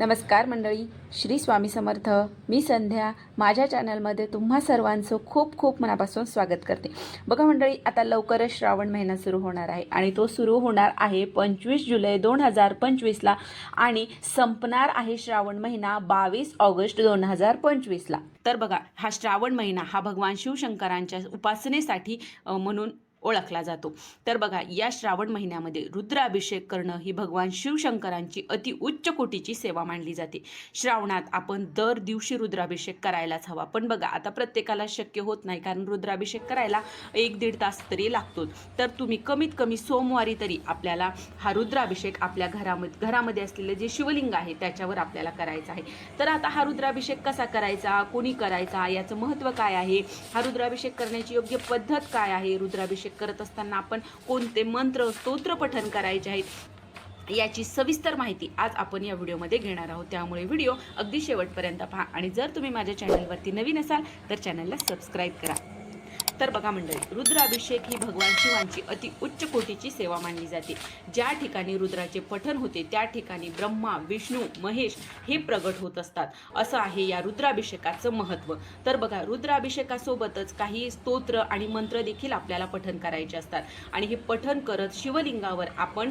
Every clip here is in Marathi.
नमस्कार मंडळी श्री स्वामी समर्थ. मी संध्या. माझ्या चॅनलमध्ये तुम्हा सर्वांचं खूप खूप मनापासून स्वागत करते. बघा मंडळी आता लवकरच श्रावण महिना सुरू होणार आहे आणि तो सुरू होणार आहे पंचवीस जुलै दोन हजार पंचवीसला आणि संपणार आहे श्रावण महिना बावीस ऑगस्ट दोन हजार पंचवीसला. तर बघा हा श्रावण महिना हा भगवान शिवशंकरांच्या उपासनेसाठी म्हणून ओळखला जातो. तर बघा या श्रावण महिन्यामध्ये रुद्राभिषेक करणं ही भगवान शिवशंकरांची अति उच्च कोटीची सेवा मानली जाते. श्रावणात आपण दर दिवशी रुद्राभिषेक करायलाच हवा. पण बघा आता प्रत्येकाला शक्य होत नाही कारण रुद्राभिषेक करायला एक दीड तास तरी लागतो तर तुम्ही कमीत कमी सोमवारी तरी आपल्याला हा रुद्राभिषेक आपल्या घरामध्ये घरामध्ये असलेलं जे शिवलिंग आहे त्याच्यावर आपल्याला करायचा आहे. तर आता हा रुद्राभिषेक कसा करायचा? कोणी करायचा? याचं महत्त्व काय आहे? हा रुद्राभिषेक करण्याची योग्य पद्धत काय आहे? रुद्राभिषेक करत असताना आपण कोणते मंत्र स्तोत्र पठन करायचे आहेत याची सविस्तर माहिती आज आपण या व्हिडिओमध्ये घेणार आहोत. त्यामुळे व्हिडिओ अगदी शेवटपर्यंत पहा. आणि जर तुम्ही माझ्या चॅनलवरती नवीन असाल तर चॅनलला सबस्क्राईब करा. तर बघा मंडळी रुद्राभिषेक ही भगवान शिवांची अति उच्च कोटीची सेवा मानली जाते. ज्या ठिकाणी रुद्राचे पठन होते त्या ठिकाणी ब्रह्मा विष्णू महेश हे प्रगट होत असतात. असं आहे या रुद्राभिषेकाचं महत्त्व तर बघा रुद्राभिषेकासोबतच काही स्तोत्र आणि मंत्र देखील आपल्याला पठन करायचे असतात. आणि हे पठन करत शिवलिंगावर आपण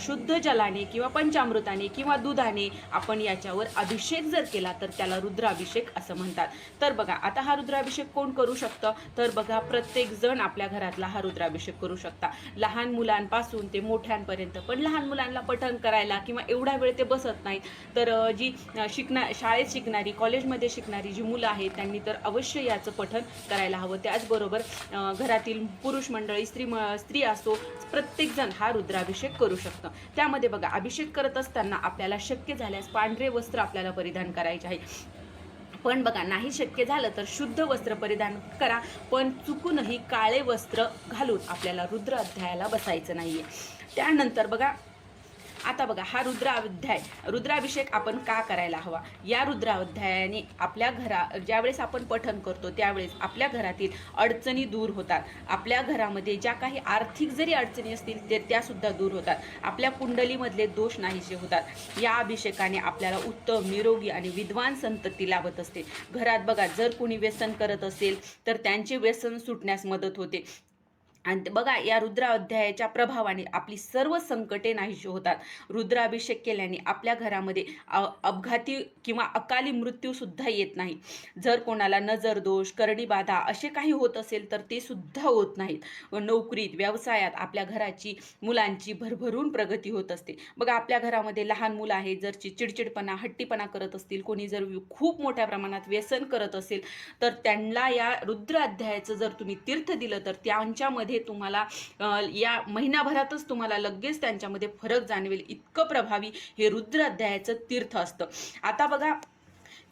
शुद्ध जलाने किंवा पंचामृताने किंवा दुधाने आपण याच्यावर अभिषेक जर केला तर त्याला रुद्राभिषेक असं म्हणतात. तर बघा आता हा रुद्राभिषेक कोण करू शकतं? तर बघा प्रत्येक जण आपल्या घरातला हा रुद्राभिषेक करू शकता. लहान मुलांपासून ते मोठ्यांपर्यंत पण लहान मुलांना पठण करायला किंवा एवढा वेळ ते बसत नाहीत. तर जी शिकणा शाळेत शिकणारी कॉलेजमध्ये शिकणारी जी मुलं आहेत त्यांनी तर अवश्य याचं पठण करायला हवं. त्याचबरोबर घरातील पुरुष मंडळी स्त्री म- स्त्री असो प्रत्येकजण हा रुद्राभिषेक करू शकतं. त्यामध्ये बघा अभिषेक करत असताना आपल्याला शक्य झाल्यास पांढरे वस्त्र आपल्याला परिधान करायचे आहे. पण बघा नाही शक्य झालं तर शुद्ध वस्त्र परिधान करा पण चुकूनही काळे वस्त्र घालून आपल्याला रुद्र अध्यायाला बसायचं नाहीये. त्यानंतर बघा आता बघा हा रुद्राध्याय रुद्राभिषेक आपण का करायला हवा? या रुद्राध्यायाने आपल्या घरा ज्यावेळेस आपण पठन करतो त्यावेळेस आपल्या घरातील अडचणी दूर होतात. आपल्या घरामध्ये ज्या काही आर्थिक जरी अडचणी असतील ते त्यासुद्धा दूर होतात. आपल्या कुंडलीमधले दोष नाहीसे होतात. या अभिषेकाने आपल्याला उत्तम निरोगी आणि विद्वान संतती लाभत असते. घरात बघा जर कोणी व्यसन करत असेल तर त्यांचे व्यसन सुटण्यास मदत होते. आणि बघा या रुद्राध्यायाच्या प्रभावाने आपली सर्व संकटे नाहीशी होतात. रुद्राभिषेक केल्याने आपल्या घरामध्ये अपघाती किंवा अकाली मृत्यूसुद्धा येत नाही. जर कोणाला नजर दोष करणी बाधा असे काही होत असेल तर ते सुद्धा होत नाहीत. व नोकरीत व्यवसायात आपल्या घराची मुलांची भरभरून प्रगती होत असते. बघा आपल्या घरामध्ये लहान मुलं आहेत जर चिडचिडपणा हट्टीपणा करत असतील कोणी जर खूप मोठ्या प्रमाणात व्यसन करत असेल तर त्यांना या रुद्राध्यायाचं जर तुम्ही तीर्थ दिलं तर त्यांच्यामध्ये तुम्हाला या महिनाभरातच तुम्हाला लगेच त्यांच्यामध्ये फरक जाणवेल. इतकं प्रभावी हे रुद्र अध्यायाचं तीर्थ असतं. आता बघा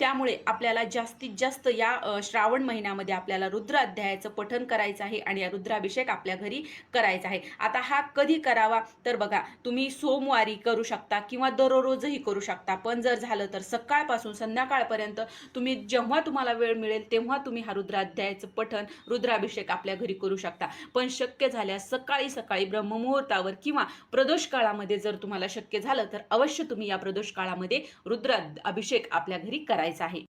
त्यामुळे आपल्याला जास्तीत जास्त या श्रावण महिन्यामध्ये आपल्याला रुद्र अध्यायाचं पठन करायचं आहे आणि या रुद्राभिषेक आपल्या घरी करायचा आहे. आता हा कधी करावा? तर बघा तुम्ही सोमवारी करू शकता किंवा दररोजही करू शकता. पण जर झालं तर सकाळपासून संध्याकाळपर्यंत तुम्ही जेव्हा तुम्हाला वेळ मिळेल तेव्हा तुम्ही हा रुद्राध्यायाचं पठन रुद्राभिषेक आपल्या घरी करू शकता. पण शक्य झाल्यास सकाळी सकाळी ब्रह्ममुहूर्तावर किंवा प्रदोष काळामध्ये जर तुम्हाला शक्य झालं तर अवश्य तुम्ही या प्रदोष काळामध्ये रुद्र अभिषेक आपल्या घरी करायचा आहे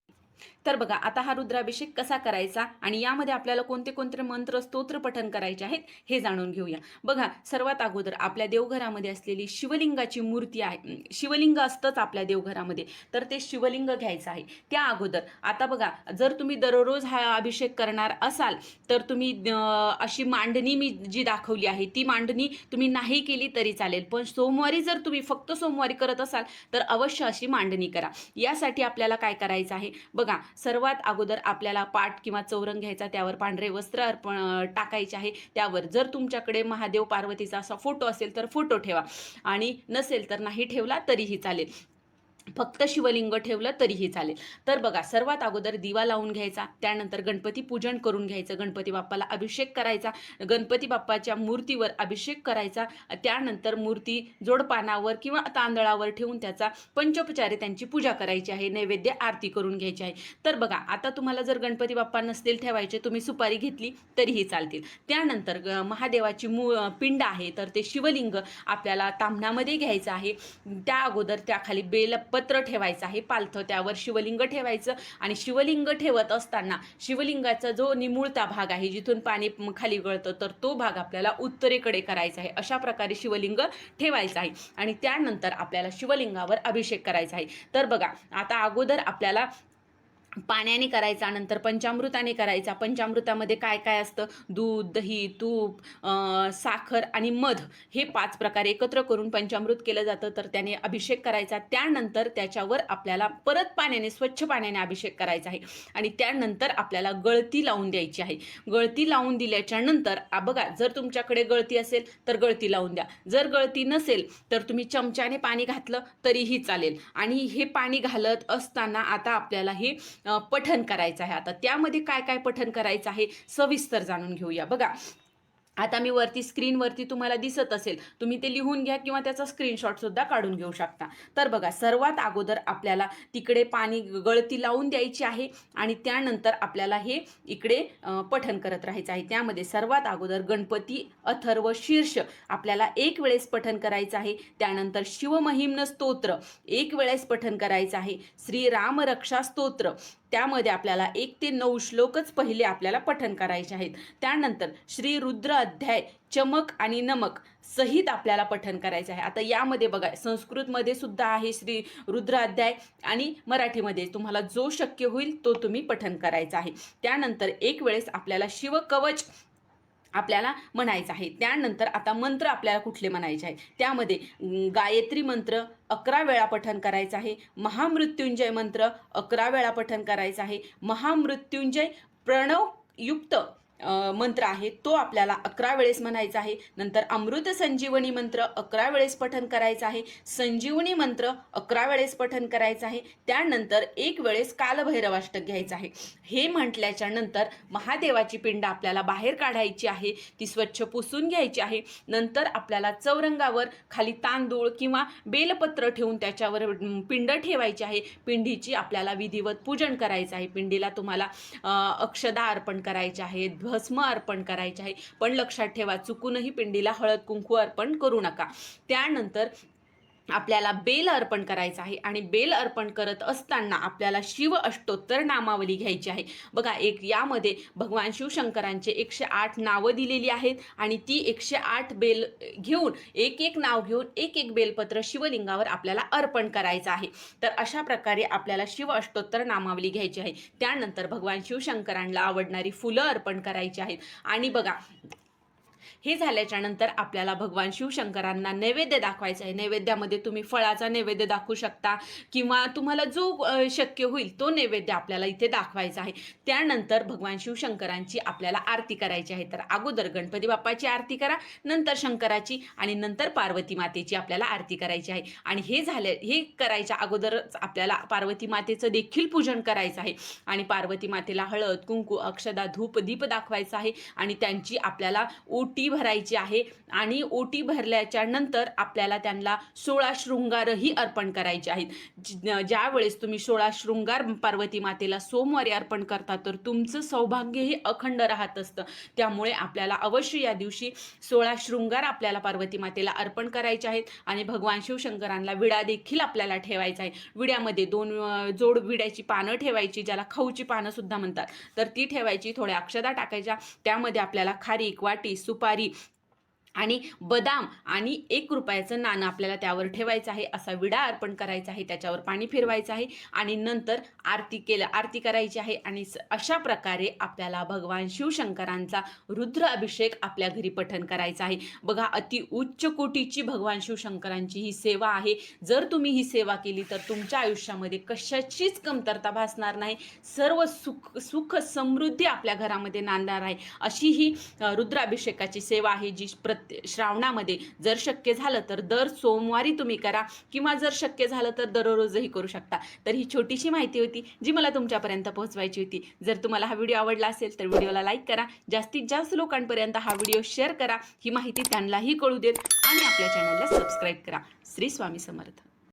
तर बघा आता हा रुद्राभिषेक कसा करायचा आणि यामध्ये आपल्याला कोणते कोणते मंत्र स्तोत्र पठन करायचे आहेत हे जाणून घेऊया. बघा सर्वात अगोदर आपल्या देवघरामध्ये असलेली शिवलिंगाची मूर्ती आहे. शिवलिंग असतंच आपल्या देवघरामध्ये. तर ते शिवलिंग घ्यायचं आहे. त्या अगोदर आता बघा जर तुम्ही दररोज हा अभिषेक करणार असाल तर तुम्ही अशी मांडणी मी जी दाखवली आहे ती मांडणी तुम्ही नाही केली तरी चालेल. पण सोमवारी जर तुम्ही फक्त सोमवारी करत असाल तर अवश्य अशी मांडणी करा. यासाठी आपल्याला काय करायचं आहे? बघा सर्वात अगोदर आपल्याला पाट किंवा चौरंग घ्यायचा त्यावर पांढरे वस्त्र अर्पण टाकायचे आहे. त्यावर जर तुमच्याकडे महादेव पार्वतीचा असा फोटो असेल तर फोटो ठेवा. आणि नसेल तर नाही ठेवला तरीही चालेल. फक्त शिवलिंग ठेवलं तरीही चालेल. तर बघा सर्वात अगोदर दिवा लावून घ्यायचा त्यानंतर गणपती पूजन करून घ्यायचं गणपती बाप्पाला अभिषेक करायचा गणपती बाप्पाच्या मूर्तीवर अभिषेक करायचा त्यानंतर मूर्ती जोडपानावर किंवा तांदळावर ठेवून त्याचा पंचोपचारे त्यांची पूजा करायची आहे नैवेद्य आरती करून घ्यायची आहे. तर बघा आता तुम्हाला जर गणपती बाप्पा नसतील ठेवायचे तुम्ही सुपारी घेतली तरीही चालतील. त्यानंतर ग- महादेवाची मू पिंड आहे तर ते शिवलिंग आपल्याला ताम्हणामध्ये घ्यायचं आहे. त्या अगोदर त्याखाली बेल पत्र ठेवायचं आहे पालथं त्यावर शिवलिंग ठेवायचं आणि शिवलिंग ठेवत असताना शिवलिंगाचा जो निमुळता भाग आहे जिथून पाणी खाली गळतं तर तो भाग आपल्याला उत्तरेकडे करायचा आहे. अशा प्रकारे शिवलिंग ठेवायचं आहे आणि त्यानंतर आपल्याला शिवलिंगावर अभिषेक करायचा आहे. तर बघा आता अगोदर आपल्याला पाण्याने करायचा नंतर पंचामृताने करायचा. पंचामृतामध्ये काय काय असतं? दूध दही तूप साखर आणि मध हे पाच प्रकार एकत्र करून पंचामृत केलं जातं. तर त्याने अभिषेक करायचा. त्यानंतर त्याच्यावर आपल्याला परत पाण्याने स्वच्छ पाण्याने अभिषेक करायचा आहे. आणि त्यानंतर आपल्याला गळती लावून द्यायची आहे. गळती लावून दिल्याच्या नंतर बघा जर तुमच्याकडे गळती असेल तर गळती लावून द्या. जर गळती नसेल तर तुम्ही चमच्याने पाणी घातलं तरीही चालेल. आणि हे पाणी घालत असताना आता आपल्याला हे पठन करायचं आहे. आता त्यामध्ये काय काय पठन करायचं आहे सविस्तर जाणून घेऊया. बघा आता मी वरती स्क्रीनवरती तुम्हाला दिसत असेल तुम्ही ते लिहून घ्या किंवा त्याचा स्क्रीनशॉटसुद्धा काढून घेऊ शकता. तर बघा सर्वात अगोदर आपल्याला तिकडे पाणी गळती लावून द्यायची आहे आणि त्यानंतर आपल्याला हे इकडे पठन करत राहायचं आहे. त्यामध्ये सर्वात अगोदर गणपती अथर्व शीर्ष आपल्याला एक वेळेस पठन करायचं आहे. त्यानंतर शिवमहिम्न स्तोत्र एक वेळेस पठन करायचं आहे. श्रीराम रक्षा स्तोत्र त्यामध्ये आपल्याला एक ते नऊ श्लोकच पहिले आपल्याला पठन करायचे आहेत. त्यानंतर श्री रुद्र अध्याय चमक आणि नमक सहित आपल्याला पठन करायचं आहे. आता यामध्ये बघा संस्कृतमध्ये सुद्धा आहे श्री रुद्र अध्याय आणि मराठीमध्ये. तुम्हाला जो शक्य होईल तो तुम्ही पठन करायचा आहे. त्यानंतर एक वेळेस आपल्याला शिवकवच आपल्याला म्हणायचं आहे. त्यानंतर आता मंत्र आपल्याला कुठले म्हणायचे आहे? त्यामध्ये गायत्री मंत्र अकरा वेळा पठन करायचं आहे. महामृत्युंजय मंत्र अकरा वेळा पठन करायचं आहे. महामृत्युंजय प्रणवयुक्त युक्त मंत्र आहे तो आपल्याला अकरा वेळेस म्हणायचा आहे. नंतर अमृत संजीवनी मंत्र अकरा वेळेस पठन करायचं आहे. संजीवनी मंत्र अकरा वेळेस पठन करायचं आहे. त्यानंतर एक वेळेस कालभैरवाष्टक घ्यायचं आहे. हे म्हटल्याच्या नंतर महादेवाची पिंड आपल्याला बाहेर काढायची आहे. ती स्वच्छ पुसून घ्यायची आहे. नंतर आपल्याला चौरंगावर खाली तांदूळ किंवा बेलपत्र ठेवून त्याच्यावर पिंड ठेवायची आहे. पिंडीची आपल्याला विधिवत पूजन करायचं आहे. पिंडीला तुम्हाला अक्षदा अर्पण करायचे आहे भस्म अर्पण करायचे आहे. पण लक्षात ठेवा चुकूनही पिंडीला हळद कुंकू अर्पण करू नका. त्यानंतर आपल्याला बेल अर्पण करायचं आहे आणि बेल अर्पण करत असताना आपल्याला शिव अष्टोत्तर नामावली घ्यायची आहे. बघा एक यामध्ये भगवान शिवशंकरांचे एकशे आठ नावं दिलेली आहेत आणि ती एकशे आठ बेल घेऊन एक एक नाव घेऊन एक एक बेलपत्र शिवलिंगावर आपल्याला अर्पण करायचं आहे. तर अशा प्रकारे आपल्याला शिव अष्टोत्तर नामावली घ्यायची आहे. त्यानंतर भगवान शिवशंकरांना आवडणारी फुलं अर्पण करायची आहेत. आणि बघा हे झाल्याच्यानंतर आपल्याला भगवान शिवशंकरांना नैवेद्य दाखवायचा आहे. नैवेद्यामध्ये तुम्ही फळाचा नैवेद्य दाखवू शकता किंवा तुम्हाला जो शक्य होईल तो नैवेद्य आपल्याला इथे दाखवायचा आहे. त्यानंतर भगवान शिवशंकरांची आपल्याला आरती करायची आहे. तर अगोदर गणपती बाप्पाची आरती करा नंतर शंकराची आणि नंतर पार्वती मातेची आपल्याला आरती करायची आहे. आणि हे झाले हे करायच्या अगोदरच आपल्याला पार्वती मातेचं देखील पूजन करायचं आहे. आणि पार्वती मातेला हळद कुंकू अक्षदा धूप दीप दाखवायचा आहे. आणि त्यांची आपल्याला ओटी भरायची आहे आणि ओटी भरल्याच्या नंतर आपल्याला त्यांना सोळा शृंगारही अर्पण करायचे आहेत. ज- तुम्ही सोळा शृंगार पार्वती मातेला सोमवारी अर्पण करता तर तुमचं सौभाग्य हे अखंड राहत असतं. त्यामुळे आपल्याला अवश्य या दिवशी सोळा शृंगार आपल्याला पार्वती मातेला अर्पण करायचे आहेत आणि भगवान शिवशंकरांना विडा देखील आपल्याला ठेवायचा आहे. विड्यामध्ये दोन जोड विड्याची पानं ठेवायची ज्याला खाऊची पानं सुद्धा म्हणतात. तर ती ठेवायची थोड्या अक्षदा टाकायच्या. त्यामध्ये आपल्याला खारीक वाटी सुपारी study आणि बदाम आणि एक रुपयाचं नाणं आपल्याला त्यावर ठेवायचं आहे असा विडा अर्पण करायचा आहे त्याच्यावर पाणी फिरवायचं आहे आणि नंतर आरती केलं आरती करायची आहे आणि अशा प्रकारे आपल्याला भगवान शिवशंकरांचा रुद्र अभिषेक आपल्या घरी पठण करायचा आहे. बघा अति उच्च कोटीची भगवान शिवशंकरांची ही सेवा आहे. जर तुम्ही ही सेवा केली तर तुमच्या आयुष्यामध्ये कशाचीच कमतरता भासणार नाही. सर्व सुख सुख समृद्धी आपल्या घरामध्ये नांदणार आहे. अशी ही रुद्राभिषेकाची सेवा आहे जी प्रत श्रावणामध्ये जर शक्य झालं तर दर सोमवारी तुम्ही करा किंवा जर शक्य झालं तर दररोजही करू शकता. तर ही छोटीशी माहिती होती जी मला तुमच्यापर्यंत पोहोचवायची होती. जर तुम्हाला हा व्हिडिओ आवडला असेल तर व्हिडिओला लाईक करा. जास्तीत जास्त लोकांपर्यंत हा व्हिडिओ शेअर करा. ही माहिती त्यांनाही कळू देत आणि आपल्या चॅनलला सबस्क्राईब करा. श्री स्वामी समर्थ.